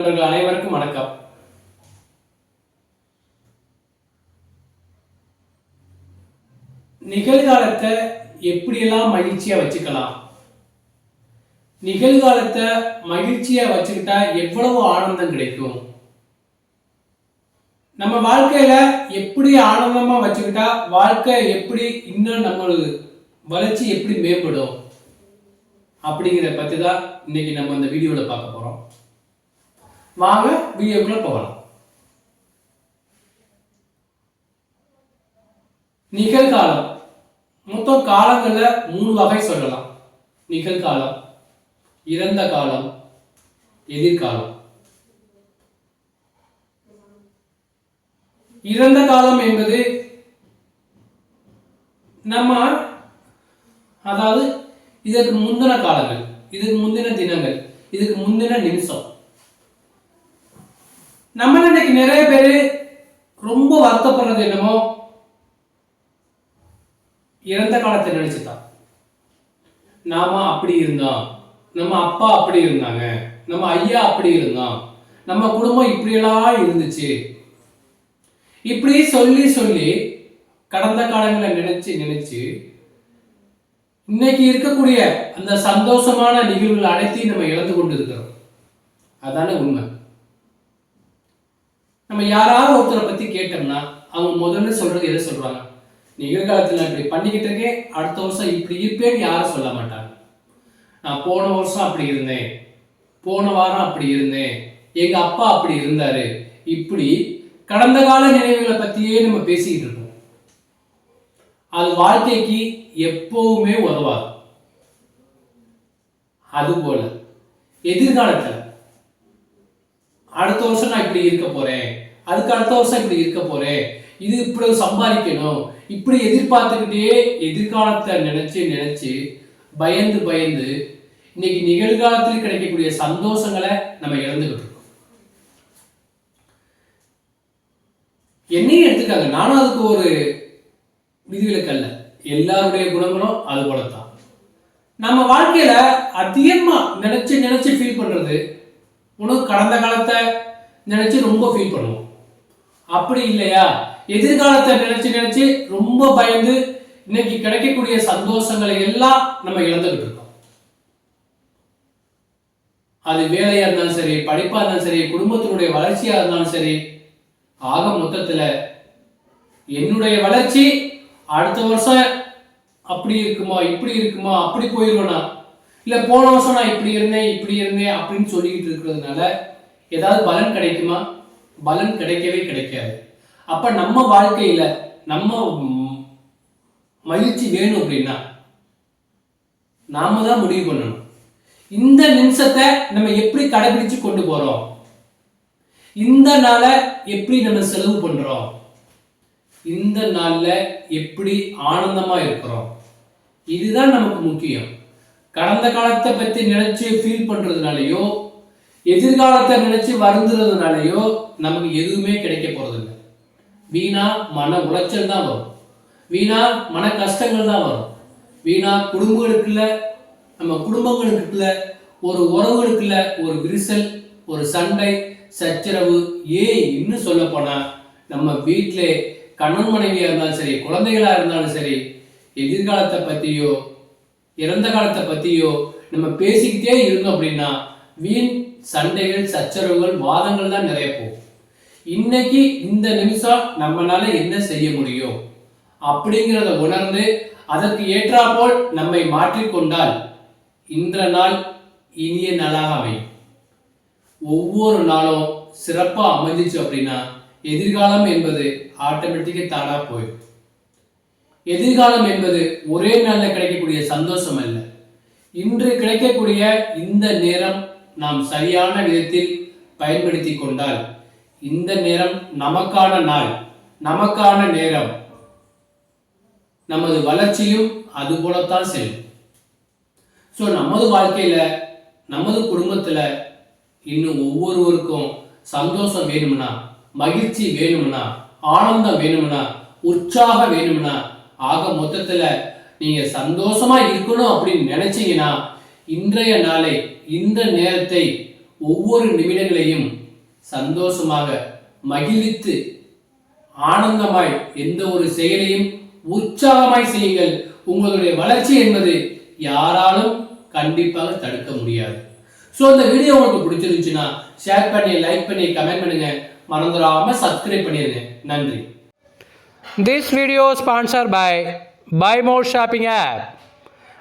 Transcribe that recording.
நண்பர்கள் அனைவருக்கும் வணக்கம். நிகழ்காலத்தை எப்படியெல்லாம் மகிழ்ச்சியா வச்சுக்கலாம்? நிகழ்காலத்தை மகிழ்ச்சியா வச்சுக்கிட்டா எவ்வளவு ஆனந்தம் கிடைக்கும்? நம்ம வாழ்க்கையில எப்படி ஆனந்தமா வச்சுக்கிட்டா வாழ்க்கை எப்படி இன்னும் நம்மளுக்கு வளர்ச்சி எப்படி மேம்படும்? அப்படிங்கிறத பத்தி தான் இன்னைக்கு நம்ம இந்த வீடியோல பார்க்க போறோம். வாங்க வீடியோக்குள்ள போகலாம். நிகழ்காலம். மொத்தம் காலங்களில் மூணு வகை சொல்லலாம். நிகழ்காலம் இறந்த காலம் எதிர்காலம். இறந்த காலம் என்பது நம்ம அதாவது இதற்கு முந்தின காலங்கள் இதுக்கு முந்தின தினங்கள் இதுக்கு முந்தின நிமிஷம். நம்ம இன்னைக்கு நிறைய பேர் ரொம்ப வருத்தப்படுறது என்னமோ இறந்த காலத்தை நினைச்சுதான் நாம அப்படி இருந்தோம். நம்ம அப்பா அப்படி இருந்தாங்க. நம்ம ஐயா அப்படி இருந்தோம் நம்ம குடும்பம் இப்படியெல்லாம் இருந்துச்சு. இப்படி சொல்லி சொல்லி கடந்த காலங்களை நினைச்சு நினைச்சு இன்னைக்கு இருக்கக்கூடிய அந்த சந்தோஷமான நிகழ்வுகள் அனைத்தையும் நம்ம இழந்து கொண்டு இருக்கிறோம் அதானே உண்மை. நம்ம யாராவது ஒருத்தரை பத்தி கேட்டோம்னா அவங்க முதல்ல சொல்றது எதை சொல்றாங்க? எதிர்காலத்தில் இப்படி பண்ணிக்கிட்டு இருக்கேன் அடுத்த வருஷம் இப்படி இருப்பேன்னு யாரும் சொல்ல மாட்டாங்க. நான் போன வருஷம் அப்படி இருந்தேன் போன வாரம் அப்படி இருந்தேன் எங்க அப்பா அப்படி இருந்தாரு. இப்படி கடந்த கால நினைவுகளை பத்தியே நம்ம பேசிக்கிட்டு இருக்கோம். அது வாழ்க்கைக்கு எப்பவுமே உதவாது. அதுபோல எதிர்காலத்தில் அடுத்த வருஷம் நான் இப்படி இருக்க போறேன் அதுக்கு அடுத்த வருஷம் இப்படி இருக்க போறேன் இது இப்படி சம்பாதிக்கணும். இப்படி எதிர்பார்த்துக்கிட்டே எதிர்காலத்தை நினைச்சு நினைச்சு பயந்து பயந்து இன்னைக்கு நிகழ்காலத்தில் கிடைக்கக்கூடிய சந்தோஷங்களை நம்ம இழந்துகிட்டு இருக்கோம். என்னையும் எடுத்துக்காங்க. நானும் அதுக்கு ஒரு விதிவிலக்கு அல்ல. எல்லாருடைய குணங்களும் அது போல தான் நம்ம வாழ்க்கையில அதிகமா நினைச்சு நினைச்சு ஃபீல் பண்றது உனக்கு கடந்த காலத்தை நினைச்சு ரொம்ப ஃபீல் பண்ணுவோம். அப்படி இல்லையா? எதிர்காலத்தை நினைச்சு நினைச்சு ரொம்ப பயந்து இன்னைக்கு கிடைக்கக்கூடிய சந்தோஷங்களை எல்லாம் நம்ம இழந்துகிட்டு இருக்கோம். அது வேலையா இருந்தாலும் சரி படிப்பா இருந்தாலும் சரி குடும்பத்தினுடைய வளர்ச்சியா இருந்தாலும் சரி ஆக மொத்தத்துல என்னுடைய வளர்ச்சி அடுத்த வருஷம் அப்படி இருக்குமா இப்படி இருக்குமா அப்படி போயிருவேனா இல்ல போன வருஷம் நான் இப்படி இருந்தேன் இப்படி இருந்தேன் அப்படின்னு சொல்லிக்கிட்டு இருக்கிறதுனால ஏதாவது பலன் கிடைக்குமா? பலன் கிடைக்கவே கிடைக்காது. அப்ப நம்ம வாழ்க்கையில நம்ம மகிழ்ச்சி வேணும் அப்படின்னா நாம தான் முடிவு பண்ணணும். இந்த நிமிஷத்தை நம்ம எப்படி கடைபிடிச்சு கொண்டு போறோம்? இந்த நாளை எப்படி நம்ம செலவு பண்றோம்? இந்த நாள்ல எப்படி ஆனந்தமா இருக்கிறோம்? இதுதான் நமக்கு முக்கியம். கடந்த காலத்தை பத்தி நினைச்சு ஃபீல் பண்றதுனாலயோ எதிர்காலத்தை நினைச்சு வருந்துறதுனாலயோ நமக்கு எதுவுமே கிடைக்க போறதில்லை. வீணா மன உளைச்சல் தான் வரும். வீணா மன கஷ்டங்கள் தான் வரும். வீணா குடும்பங்களுக்குள்ள நம்ம குடும்பங்களுக்குள்ள ஒரு உறவுகளுக்குள்ள ஒரு விரிசல் ஒரு சண்டை சச்சரவு ஏன் இன்னும் சொல்ல போனா நம்ம வீட்டிலே கணவன் மனைவியா இருந்தாலும் சரி குழந்தைகளா இருந்தாலும் சரி எதிர்காலத்தை பத்தியோ இறந்த காலத்தை பத்தியோ நம்ம பேசிக்கிட்டே இருந்தோம் அப்படின்னா வீண் சண்டைகள் சச்சரவுகள் வாதங்கள் தான் நிறைய போகும். இன்னைக்கு இந்த நிமிஷம் நம்மளால என்ன செய்ய முடியும்? அப்படிங்கிறத உணர்ந்து அதற்கு ஏற்றாற்போல் நம்மை மாற்றிக்கொண்டால் இன்ற நாள் இனிய நாளாக அமையும். ஒவ்வொரு நாளும் சிறப்பாக அமைஞ்சிச்சு அப்படின்னா எதிர்காலம் என்பது ஆட்டோமேட்டிக்காக தானாக போயிடும். எதிர்காலம் என்பது ஒரே நாளில் கிடைக்கக்கூடிய சந்தோஷம் அல்ல. இன்று கிடைக்கக்கூடிய இந்த நேரம் நாம் சரியான விதத்தில் பயன்படுத்தி கொண்டால் இந்த நேரம் நமக்கான நாள் நமக்கான நேரம். நமது வளர்ச்சியும் அது போலத்தான் செல்லும். ஸோ நமது வாழ்க்கையில் நமது குடும்பத்தில் இன்னும் ஒவ்வொருவருக்கும் சந்தோஷம் வேணும்னா மகிழ்ச்சி வேணும்னா ஆனந்தம் வேணும்னா உற்சாகம் வேணும்னா ஆக மொத்தத்தில் நீங்கள் சந்தோஷமாக இருக்கணும் அப்படின்னு நினச்சிங்கன்னா இன்றைய நாளை இந்த நேரத்தை ஒவ்வொரு நிமிடங்களையும் சந்தோஷமாக மகிழ்வித்து ஆனந்தமாய் எந்த ஒரு செயலையும் உற்சாகமாய் செய்யுங்கள். உங்களுடைய வளர்ச்சி என்பது யாராலும் கண்டிப்பாக தடுக்க முடியாது. ஸோ இந்த வீடியோ உங்களுக்கு பிடிச்சிருந்துச்சுன்னா ஷேர் பண்ணி லைக் பண்ணி கமெண்ட் பண்ணுங்க. மறந்துடாம சப்ஸ்கிரைப் பண்ணிடுங்க நன்றி. This video sponsor by Buy More shopping app